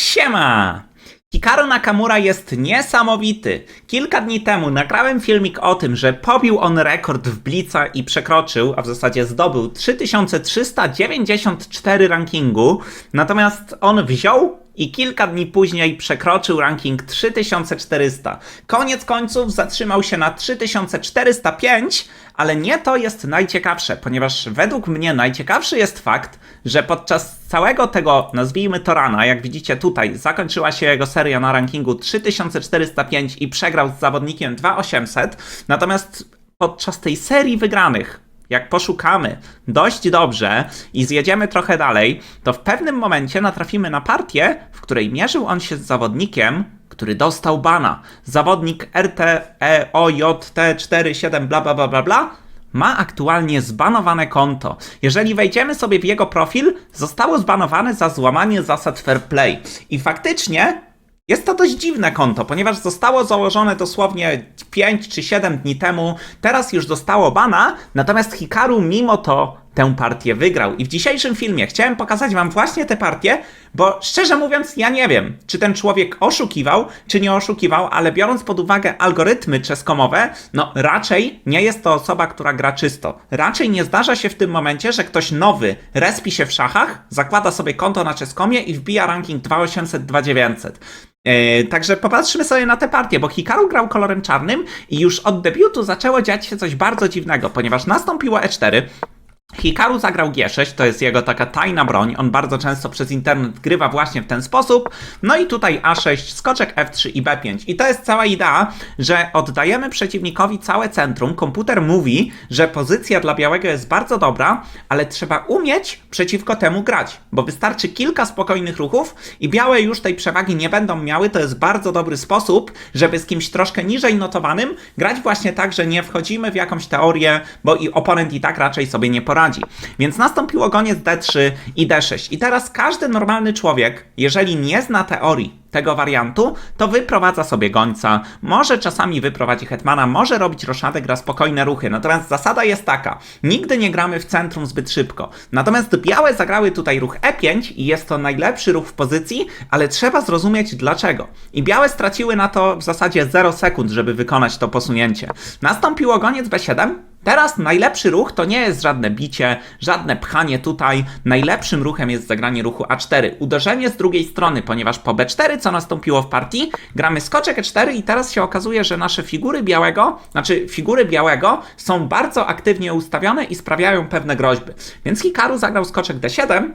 Siema! Hikaru Nakamura jest niesamowity. Kilka dni temu nagrałem filmik o tym, że pobił on rekord w Blica i przekroczył, a w zasadzie zdobył 3394 rankingu. Natomiast on wziął i kilka dni później przekroczył ranking 3400. Koniec końców zatrzymał się na 3405, ale nie to jest najciekawsze, ponieważ według mnie najciekawszy jest fakt, że podczas całego tego, nazwijmy to rana, jak widzicie tutaj, zakończyła się jego seria na rankingu 3405 i przegrał z zawodnikiem 2800, natomiast podczas tej serii wygranych jak poszukamy dość dobrze i zjedziemy trochę dalej, to w pewnym momencie natrafimy na partię, w której mierzył on się z zawodnikiem, który dostał bana. Zawodnik E RTEOJT47 bla bla bla bla bla ma aktualnie zbanowane konto. Jeżeli wejdziemy sobie w jego profil, zostało zbanowane za złamanie zasad fair play. I faktycznie jest to dość dziwne konto, ponieważ zostało założone dosłownie 5 czy 7 dni temu, teraz już dostało bana, natomiast Hikaru mimo to tę partię wygrał. I w dzisiejszym filmie chciałem pokazać wam właśnie tę partię, bo szczerze mówiąc ja nie wiem, czy ten człowiek oszukiwał, czy nie oszukiwał, ale biorąc pod uwagę algorytmy czeskomowe, no raczej nie jest to osoba, która gra czysto. Raczej nie zdarza się w tym momencie, że ktoś nowy respi się w szachach, zakłada sobie konto na czeskomie i wbija ranking 2800-2900. Yy, także popatrzmy sobie na tę partię, bo Hikaru grał kolorem czarnym i już od debiutu zaczęło dziać się coś bardzo dziwnego, ponieważ nastąpiło E4, Hikaru zagrał G6, to jest jego taka tajna broń. On bardzo często przez internet grywa właśnie w ten sposób. No i tutaj A6, skoczek F3 i B5. I to jest cała idea, że oddajemy przeciwnikowi całe centrum. Komputer mówi, że pozycja dla białego jest bardzo dobra, ale trzeba umieć przeciwko temu grać, bo wystarczy kilka spokojnych ruchów i białe już tej przewagi nie będą miały. To jest bardzo dobry sposób, żeby z kimś troszkę niżej notowanym grać właśnie tak, że nie wchodzimy w jakąś teorię, bo i oponent i tak raczej sobie nie poradzi. Więc nastąpiło goniec D3 i D6. I teraz każdy normalny człowiek, jeżeli nie zna teorii tego wariantu, to wyprowadza sobie gońca, może czasami wyprowadzi hetmana, może robić roszadę, gra spokojne ruchy. Natomiast zasada jest taka, nigdy nie gramy w centrum zbyt szybko. Natomiast białe zagrały tutaj ruch E5 i jest to najlepszy ruch w pozycji, ale trzeba zrozumieć dlaczego. I białe straciły na to w zasadzie 0 sekund, żeby wykonać to posunięcie. Nastąpiło goniec B7, Teraz najlepszy ruch to nie jest żadne bicie, żadne pchanie tutaj. Najlepszym ruchem jest zagranie ruchu A4. Uderzenie z drugiej strony, ponieważ po B4, co nastąpiło w partii, gramy skoczek E4 i teraz się okazuje, że nasze figury białego, znaczy figury białego są bardzo aktywnie ustawione i sprawiają pewne groźby. Więc Hikaru zagrał skoczek D7,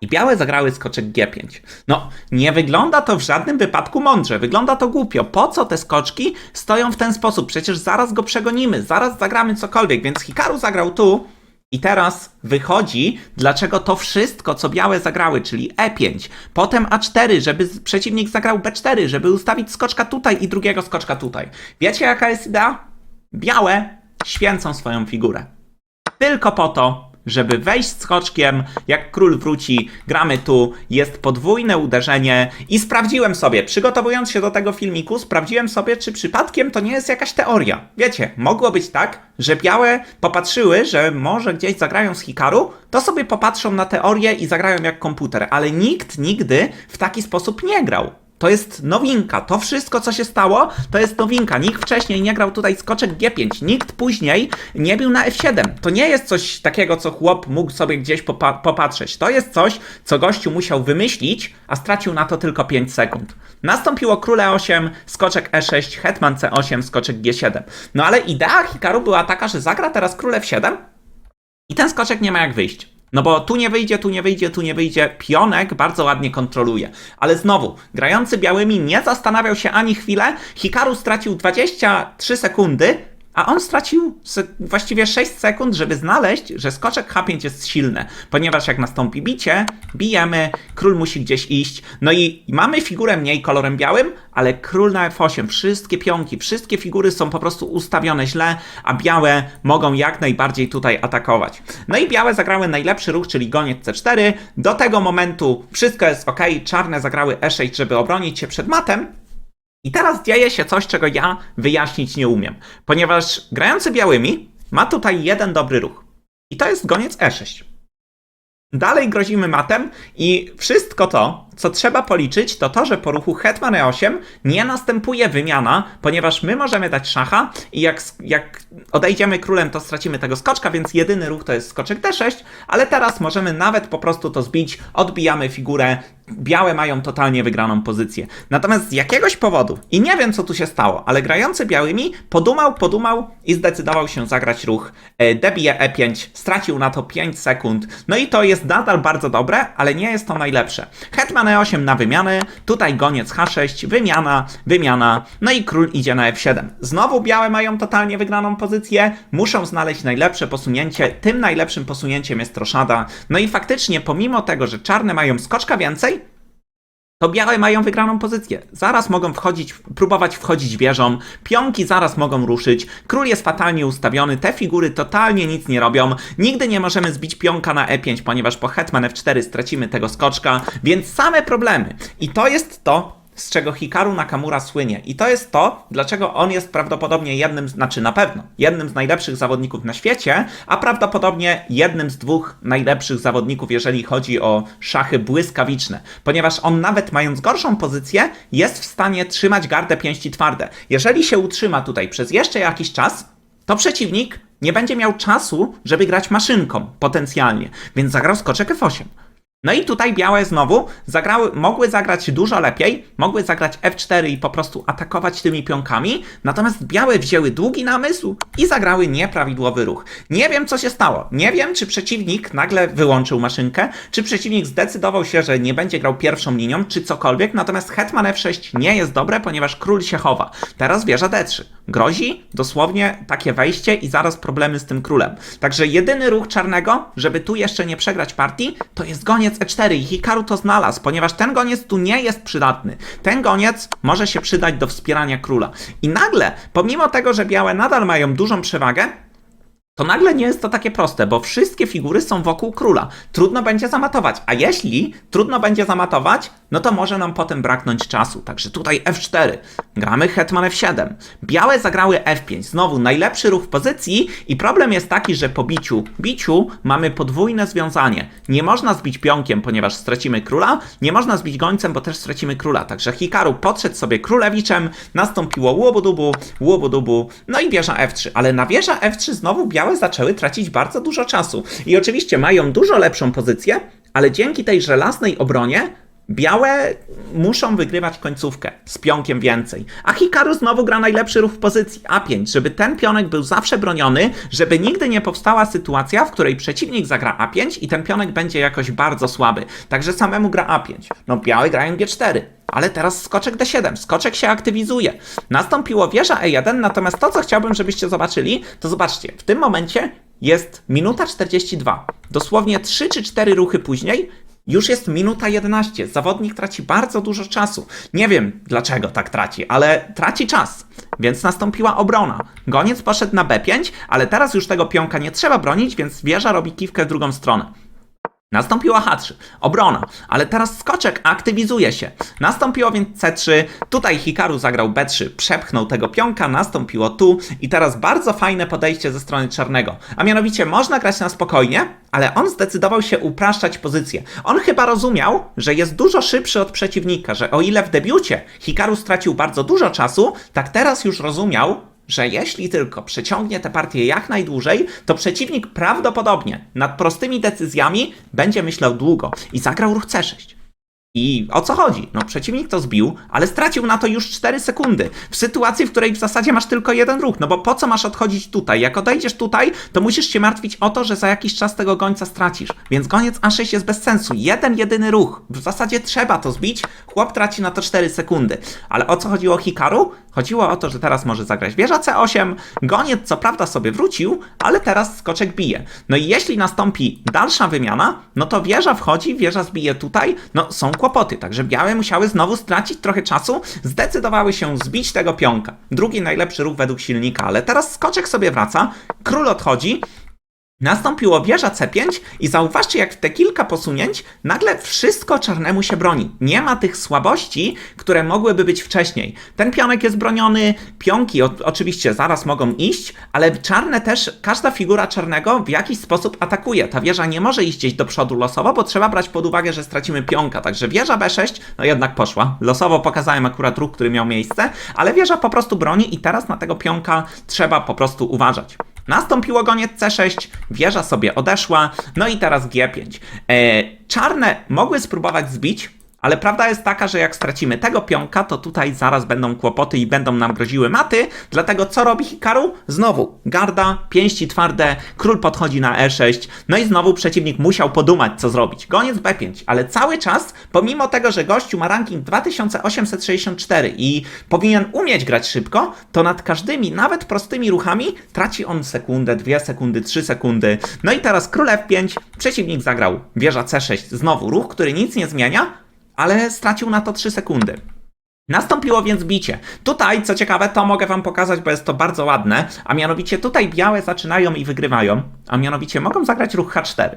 i białe zagrały skoczek G5. No, nie wygląda to w żadnym wypadku mądrze, wygląda to głupio. Po co te skoczki stoją w ten sposób? Przecież zaraz go przegonimy, zaraz zagramy cokolwiek, więc Hikaru zagrał tu. I teraz wychodzi, dlaczego to wszystko, co białe zagrały, czyli E5, potem A4, żeby przeciwnik zagrał B4, żeby ustawić skoczka tutaj i drugiego skoczka tutaj. Wiecie, jaka jest idea? Białe święcą swoją figurę. Tylko po to, żeby wejść skoczkiem, jak król wróci, gramy tu, jest podwójne uderzenie i sprawdziłem sobie, przygotowując się do tego filmiku, sprawdziłem sobie, czy przypadkiem to nie jest jakaś teoria. Wiecie, mogło być tak, że białe popatrzyły, że może gdzieś zagrają z Hikaru, to sobie popatrzą na teorię i zagrają jak komputer, ale nikt nigdy w taki sposób nie grał. To jest nowinka. To wszystko, co się stało, to jest nowinka. Nikt wcześniej nie grał tutaj skoczek G5. Nikt później nie bił na F7. To nie jest coś takiego, co chłop mógł sobie gdzieś popa popatrzeć. To jest coś, co gościu musiał wymyślić, a stracił na to tylko 5 sekund. Nastąpiło król E8, skoczek E6, hetman C8, skoczek G7. No ale idea Hikaru była taka, że zagra teraz król F7 i ten skoczek nie ma jak wyjść. No bo tu nie wyjdzie, tu nie wyjdzie, tu nie wyjdzie. Pionek bardzo ładnie kontroluje. Ale znowu, grający białymi nie zastanawiał się ani chwilę. Hikaru stracił 23 sekundy, a on stracił właściwie 6 sekund, żeby znaleźć, że skoczek H5 jest silny. Ponieważ jak nastąpi bicie, bijemy, król musi gdzieś iść. No i mamy figurę mniej kolorem białym, ale król na F8, wszystkie pionki, wszystkie figury są po prostu ustawione źle, a białe mogą jak najbardziej tutaj atakować. No i białe zagrały najlepszy ruch, czyli goniec C4. Do tego momentu wszystko jest ok, czarne zagrały E6, żeby obronić się przed matem. I teraz dzieje się coś, czego ja wyjaśnić nie umiem, ponieważ grający białymi ma tutaj jeden dobry ruch. I to jest goniec E6. Dalej grozimy matem i wszystko to, co trzeba policzyć, to to, że po ruchu hetman e8 nie następuje wymiana, ponieważ my możemy dać szacha i jak, jak odejdziemy królem, to stracimy tego skoczka, więc jedyny ruch to jest skoczek d6, ale teraz możemy nawet po prostu to zbić, odbijamy figurę, białe mają totalnie wygraną pozycję. Natomiast z jakiegoś powodu, i nie wiem co tu się stało, ale grający białymi podumał, podumał i zdecydował się zagrać ruch e, debije e5, stracił na to 5 sekund, no i to jest nadal bardzo dobre, ale nie jest to najlepsze. Hetman e8 na wymianę, tutaj goniec h6, wymiana, wymiana, no i król idzie na f7. Znowu białe mają totalnie wygraną pozycję, muszą znaleźć najlepsze posunięcie, tym najlepszym posunięciem jest roszada, no i faktycznie pomimo tego, że czarne mają skoczka więcej, to białe mają wygraną pozycję. Zaraz mogą wchodzić, próbować wchodzić wieżą, pionki zaraz mogą ruszyć, król jest fatalnie ustawiony, te figury totalnie nic nie robią, nigdy nie możemy zbić pionka na e5, ponieważ po hetman f4 stracimy tego skoczka, więc same problemy. I to jest to, z czego Hikaru Nakamura słynie. I to jest to, dlaczego on jest prawdopodobnie jednym, znaczy na pewno, jednym z najlepszych zawodników na świecie, a prawdopodobnie jednym z dwóch najlepszych zawodników, jeżeli chodzi o szachy błyskawiczne. Ponieważ on nawet mając gorszą pozycję, jest w stanie trzymać gardę pięści twarde. Jeżeli się utrzyma tutaj przez jeszcze jakiś czas, to przeciwnik nie będzie miał czasu, żeby grać maszynką potencjalnie, więc zagrał skoczek F8. No i tutaj białe znowu zagrały, mogły zagrać dużo lepiej, mogły zagrać F4 i po prostu atakować tymi pionkami, natomiast białe wzięły długi namysł i zagrały nieprawidłowy ruch. Nie wiem co się stało, nie wiem czy przeciwnik nagle wyłączył maszynkę, czy przeciwnik zdecydował się, że nie będzie grał pierwszą linią, czy cokolwiek, natomiast hetman F6 nie jest dobre, ponieważ król się chowa. Teraz wieża D3. Grozi dosłownie takie wejście i zaraz problemy z tym królem. Także jedyny ruch czarnego, żeby tu jeszcze nie przegrać partii, to jest goniec E4 i Hikaru to znalazł, ponieważ ten goniec tu nie jest przydatny. Ten goniec może się przydać do wspierania króla. I nagle, pomimo tego, że białe nadal mają dużą przewagę, to nagle nie jest to takie proste, bo wszystkie figury są wokół króla. Trudno będzie zamatować, a jeśli trudno będzie zamatować, no to może nam potem braknąć czasu. Także tutaj F4, gramy hetman F7. Białe zagrały F5, znowu najlepszy ruch w pozycji i problem jest taki, że po biciu, biciu mamy podwójne związanie. Nie można zbić pionkiem, ponieważ stracimy króla, nie można zbić gońcem, bo też stracimy króla. Także Hikaru podszedł sobie królewiczem, nastąpiło łobudubu, łobudubu, no i wieża F3. Ale na wieża F3 znowu białe zaczęły tracić bardzo dużo czasu. I oczywiście mają dużo lepszą pozycję, ale dzięki tej żelaznej obronie Białe muszą wygrywać końcówkę z pionkiem więcej. A Hikaru znowu gra najlepszy ruch w pozycji A5, żeby ten pionek był zawsze broniony, żeby nigdy nie powstała sytuacja, w której przeciwnik zagra A5 i ten pionek będzie jakoś bardzo słaby. Także samemu gra A5. No białe grają G4. Ale teraz skoczek D7, skoczek się aktywizuje. Nastąpiło wieża E1, natomiast to, co chciałbym, żebyście zobaczyli, to zobaczcie, w tym momencie jest minuta 42. Dosłownie 3 czy 4 ruchy później już jest minuta 11. Zawodnik traci bardzo dużo czasu. Nie wiem dlaczego tak traci, ale traci czas. Więc nastąpiła obrona. Goniec poszedł na B5, ale teraz już tego pionka nie trzeba bronić, więc wieża robi kiwkę w drugą stronę. Nastąpiła H3, obrona, ale teraz skoczek aktywizuje się. Nastąpiło więc C3, tutaj Hikaru zagrał B3, przepchnął tego pionka, nastąpiło tu i teraz bardzo fajne podejście ze strony czarnego. A mianowicie można grać na spokojnie, ale on zdecydował się upraszczać pozycję. On chyba rozumiał, że jest dużo szybszy od przeciwnika, że o ile w debiucie Hikaru stracił bardzo dużo czasu, tak teraz już rozumiał, że jeśli tylko przeciągnie tę partię jak najdłużej, to przeciwnik prawdopodobnie nad prostymi decyzjami będzie myślał długo i zagrał ruch C6. I o co chodzi? No, przeciwnik to zbił, ale stracił na to już 4 sekundy. W sytuacji, w której w zasadzie masz tylko jeden ruch. No bo po co masz odchodzić tutaj? Jak odejdziesz tutaj, to musisz się martwić o to, że za jakiś czas tego gońca stracisz. Więc goniec A6 jest bez sensu. Jeden, jedyny ruch. W zasadzie trzeba to zbić. Chłop traci na to 4 sekundy. Ale o co chodziło Hikaru? Chodziło o to, że teraz może zagrać wieża C8. Goniec co prawda sobie wrócił, ale teraz skoczek bije. No i jeśli nastąpi dalsza wymiana, no to wieża wchodzi, wieża zbije tutaj. No są kłopoty, także białe musiały znowu stracić trochę czasu, zdecydowały się zbić tego pionka. Drugi najlepszy ruch według silnika, ale teraz skoczek sobie wraca, król odchodzi, Nastąpiło wieża C5 i zauważcie, jak w te kilka posunięć nagle wszystko czarnemu się broni. Nie ma tych słabości, które mogłyby być wcześniej. Ten pionek jest broniony, pionki o, oczywiście zaraz mogą iść, ale czarne też, każda figura czarnego w jakiś sposób atakuje. Ta wieża nie może iść gdzieś do przodu losowo, bo trzeba brać pod uwagę, że stracimy pionka. Także wieża B6, no jednak poszła. Losowo pokazałem akurat ruch, który miał miejsce, ale wieża po prostu broni i teraz na tego pionka trzeba po prostu uważać. Nastąpiło goniec C6, wieża sobie odeszła, no i teraz G5. E, czarne mogły spróbować zbić, ale prawda jest taka, że jak stracimy tego pionka, to tutaj zaraz będą kłopoty i będą nam groziły maty. Dlatego co robi Hikaru? Znowu garda, pięści twarde, król podchodzi na E6, no i znowu przeciwnik musiał podumać, co zrobić. Goniec B5, ale cały czas, pomimo tego, że gościu ma ranking 2864 i powinien umieć grać szybko, to nad każdymi, nawet prostymi ruchami traci on sekundę, dwie sekundy, trzy sekundy. No i teraz król F5, przeciwnik zagrał wieża C6, znowu ruch, który nic nie zmienia, ale stracił na to 3 sekundy. Nastąpiło więc bicie. Tutaj, co ciekawe, to mogę wam pokazać, bo jest to bardzo ładne, a mianowicie tutaj białe zaczynają i wygrywają, a mianowicie mogą zagrać ruch H4.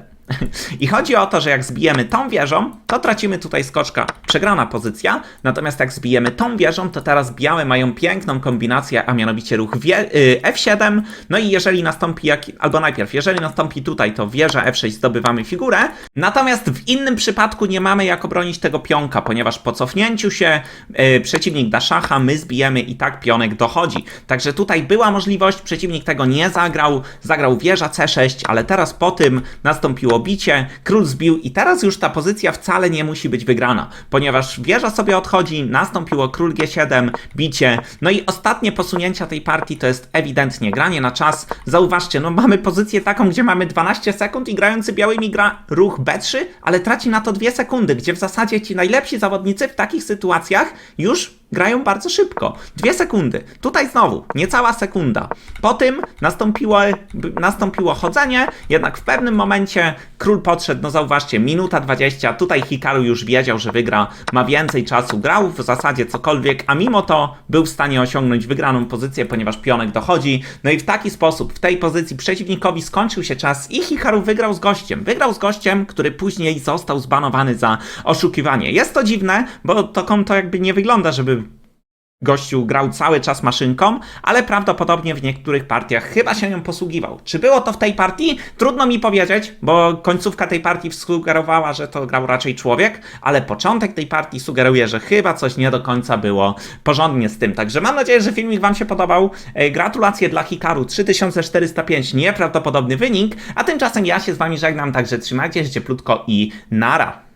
I chodzi o to, że jak zbijemy tą wieżą, to tracimy tutaj skoczka, przegrana pozycja, natomiast jak zbijemy tą wieżą, to teraz białe mają piękną kombinację, a mianowicie ruch y, F7, no i jeżeli nastąpi, jak, albo najpierw, jeżeli nastąpi tutaj, to wieża F6 zdobywamy figurę, natomiast w innym przypadku nie mamy jak obronić tego pionka, ponieważ po cofnięciu się y, przeciwnik da szacha, my zbijemy i tak pionek dochodzi. Także tutaj była możliwość, przeciwnik tego nie zagrał, zagrał wieża C6, ale teraz po tym nastąpiło bicie, król zbił i teraz już ta pozycja wcale nie musi być wygrana, ponieważ wieża sobie odchodzi, nastąpiło król G7, bicie, no i ostatnie posunięcia tej partii to jest ewidentnie granie na czas. Zauważcie, no mamy pozycję taką, gdzie mamy 12 sekund i grający białymi gra ruch B3, ale traci na to 2 sekundy, gdzie w zasadzie ci najlepsi zawodnicy w takich sytuacjach już grają bardzo szybko. Dwie sekundy. Tutaj znowu, niecała sekunda. Po tym nastąpiło, nastąpiło chodzenie, jednak w pewnym momencie król podszedł, no zauważcie, minuta 20. Tutaj Hikaru już wiedział, że wygra, ma więcej czasu, grał w zasadzie cokolwiek, a mimo to był w stanie osiągnąć wygraną pozycję, ponieważ pionek dochodzi. No i w taki sposób, w tej pozycji przeciwnikowi skończył się czas i Hikaru wygrał z gościem. Wygrał z gościem, który później został zbanowany za oszukiwanie. Jest to dziwne, bo to konto jakby nie wygląda, żeby gościu grał cały czas maszynką, ale prawdopodobnie w niektórych partiach chyba się nią posługiwał. Czy było to w tej partii? Trudno mi powiedzieć, bo końcówka tej partii sugerowała, że to grał raczej człowiek, ale początek tej partii sugeruje, że chyba coś nie do końca było porządnie z tym. Także mam nadzieję, że filmik Wam się podobał. E, Gratulacje dla Hikaru 3405, nieprawdopodobny wynik, a tymczasem ja się z Wami żegnam, także trzymajcie się cieplutko i nara.